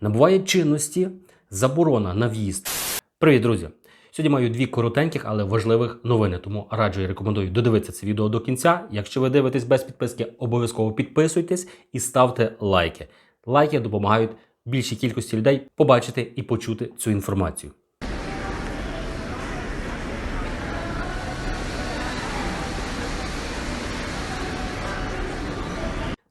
набуває чинності заборона на в'їзд. Привіт, друзі! Сьогодні маю дві коротеньких, але важливих новини, тому раджу і рекомендую додивитися це відео до кінця. Якщо ви дивитесь без підписки, обов'язково підписуйтесь і ставте лайки. Лайки допомагають більшій кількості людей побачити і почути цю інформацію.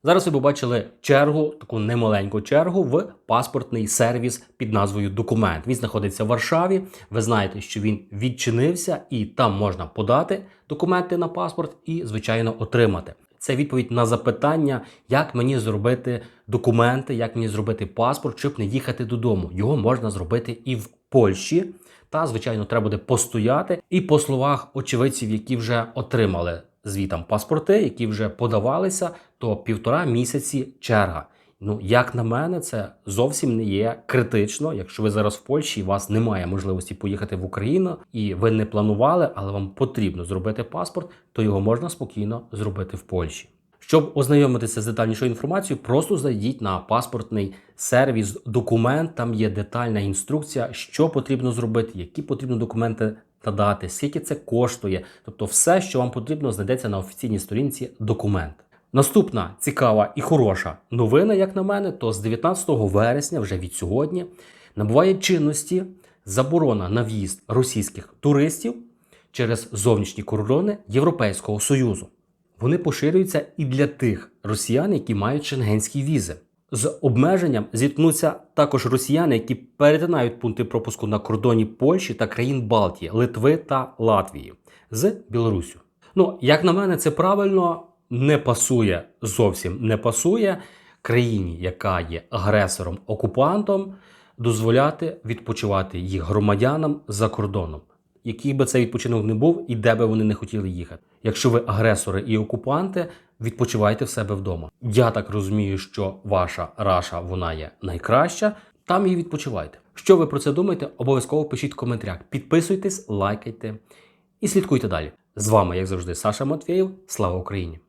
Зараз ви побачили чергу, таку немаленьку чергу в паспортний сервіс під назвою Документ. Він знаходиться в Варшаві. Ви знаєте, що він відчинився, і там можна подати документи на паспорт і, звичайно, отримати. Це відповідь на запитання, як мені зробити документи, як мені зробити паспорт, щоб не їхати додому. Його можна зробити і в Польщі. Та, звичайно, треба буде постояти. І по словах очевидців, які вже отримали звітам паспорти, які вже подавалися, то півтора місяці черга. Ну, як на мене, це зовсім не є критично. Якщо ви зараз в Польщі, і вас немає можливості поїхати в Україну, і ви не планували, але вам потрібно зробити паспорт, то його можна спокійно зробити в Польщі. Щоб ознайомитися з детальнішою інформацією, просто зайдіть на паспортний сервіс документ. Там є детальна інструкція, що потрібно зробити, які потрібно документи надати, скільки це коштує. Тобто, все, що вам потрібно, знайдеться на офіційній сторінці документ. Наступна цікава і хороша новина, як на мене, то з 19 вересня, вже від сьогодні, набуває чинності заборона на в'їзд російських туристів через зовнішні кордони Європейського Союзу. Вони поширюються і для тих росіян, які мають шенгенські візи. З обмеженням зіткнуться також росіяни, які перетинають пункти пропуску на кордоні Польщі та країн Балтії, Литви та Латвії з Білоруссю. Ну, як на мене, це правильно не пасує зовсім не пасує країні, яка є агресором окупантом, дозволяти відпочивати їх громадянам за кордоном. Який би цей відпочинок не був і де би вони не хотіли їхати. Якщо ви агресори і окупанти, відпочивайте в себе вдома. Я так розумію, що ваша раша вона є найкраща. Там і відпочивайте. Що ви про це думаєте? Обов'язково пишіть в коментарях. Підписуйтесь, лайкайте і слідкуйте далі. З вами, як завжди, Саша Матвєєв. Слава Україні!